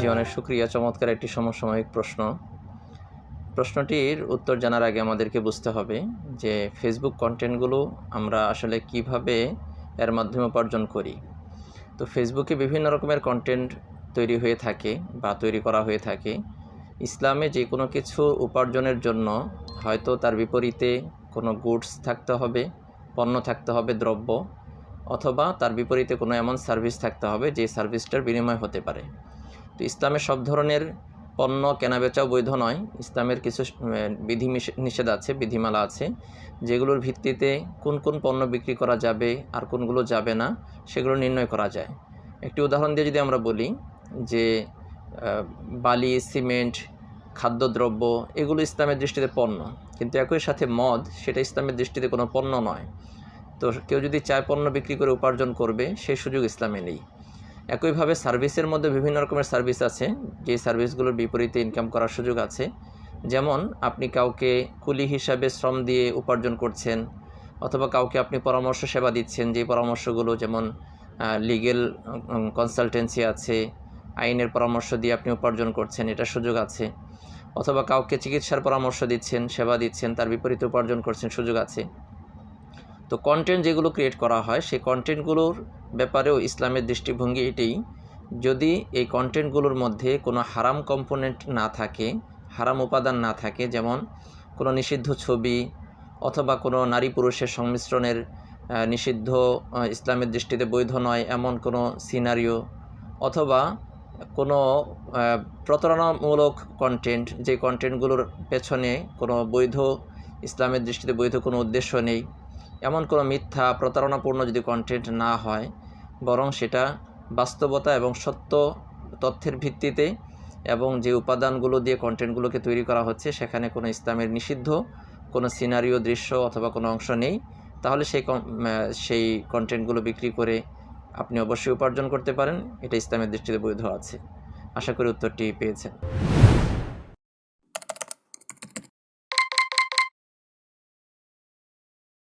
জি অনেক শুক্রিয়া চমৎকার একটি সমসাময়িক প্রশ্ন। প্রশ্নটির উত্তর জানার আগে আমাদেরকে বুঝতে হবে যে ফেসবুক কন্টেন্টগুলো আমরা আসলে কীভাবে এর মাধ্যমে উপার্জন করি। তো ফেসবুকে বিভিন্ন রকমের কন্টেন্ট তৈরি হয়ে থাকে বা তৈরি করা হয়ে থাকে। ইসলামে যে কোনো কিছু উপার্জনের জন্য হয়তো তার বিপরীতে কোনো গুডস থাকতে হবে, পণ্য থাকতে হবে, দ্রব্য, অথবা তার বিপরীতে কোনো এমন সার্ভিস থাকতে হবে যে সার্ভিসটার বিনিময় হতে পারে। তো ইসলামের সব ধরনের পণ্য কেনাবেচাও বৈধ নয়। ইসলামের কিছু বিধি নিষেধ আছে, বিধিমালা আছে। যেগুলোর ভিত্তিতে কোন কোন পণ্য বিক্রি করা যাবে আর কোনগুলো যাবে না, সেগুলো নির্ণয় করা যায়। একটি উদাহরণ দিয়ে যদি আমরা বলি যে বালি, সিমেন্ট, খাদ্যদ্রব্য, এগুলো ইসলামের দৃষ্টিতে পণ্য। কিন্তু একই সাথে মদ, সেটা ইসলামের দৃষ্টিতে কোনো পণ্য নয়। তো কেউ যদি চায় পণ্য বিক্রি করে উপার্জন করবে সেই সুযোগ ইসলামে নেই। একইভাবে সার্ভিসের মধ্যে বিভিন্ন রকমের সার্ভিস আছে, যে সার্ভিসগুলোর বিপরীতে ইনকাম করার সুযোগ আছে। যেমন, আপনি কাউকে কুলি হিসাবে শ্রম দিয়ে উপার্জন করছেন, অথবা কাউকে আপনি পরামর্শ সেবা দিচ্ছেন, যে পরামর্শগুলো যেমন লিগেল কনসালটেন্সি আছে, আইনের পরামর্শ দিয়ে আপনি উপার্জন করছেন, এটা সুযোগ আছে। অথবা কাউকে চিকিৎসার পরামর্শ দিচ্ছেন, সেবা দিচ্ছেন, তার বিপরীতে উপার্জন করছেন, সুযোগ আছে। তো কন্টেন্ট যেগুলো ক্রিয়েট করা হয়, সেই কন্টেন্টগুলোর ব্যাপারেও ইসলামের দৃষ্টিভঙ্গি এটাই। যদি এই কন্টেন্টগুলোর মধ্যে কোনো হারাম কম্পোনেন্ট না থাকে, হারাম উপাদান না থাকে, যেমন কোনো নিষিদ্ধ ছবি অথবা কোনো নারী পুরুষের সংমিশ্রণের নিষিদ্ধ ইসলামের দৃষ্টিতে বৈধ নয়, এমন কোনো সিনারিও অথবা কোনো প্রতারণামূলক কন্টেন্ট যে কন্টেন্টগুলোর পেছনে কোনো বৈধ, ইসলামের দৃষ্টিতে বৈধ কোনো উদ্দেশ্য নেই এমন কোনো মিথ্যা, প্রতারণাপূর্ণ যদি কন্টেন্ট না হয়, বরং সেটা বাস্তবতা এবং সত্য তথ্যের ভিত্তিতে এবং যে উপাদানগুলো দিয়ে কন্টেন্টগুলোকে তৈরি করা হচ্ছে, সেখানে কোনো ইসলামের নিষিদ্ধ, কোনো সিনারিও দৃশ্য অথবা কোনো অংশ নেই, তাহলে সেই সেই কন্টেন্টগুলো বিক্রি করে আপনি অবশ্যই উপার্জন করতে পারেন। এটা ইসলামের দৃষ্টিতে বৈধ আছে। আশা করি উত্তরটি পেয়েছেন।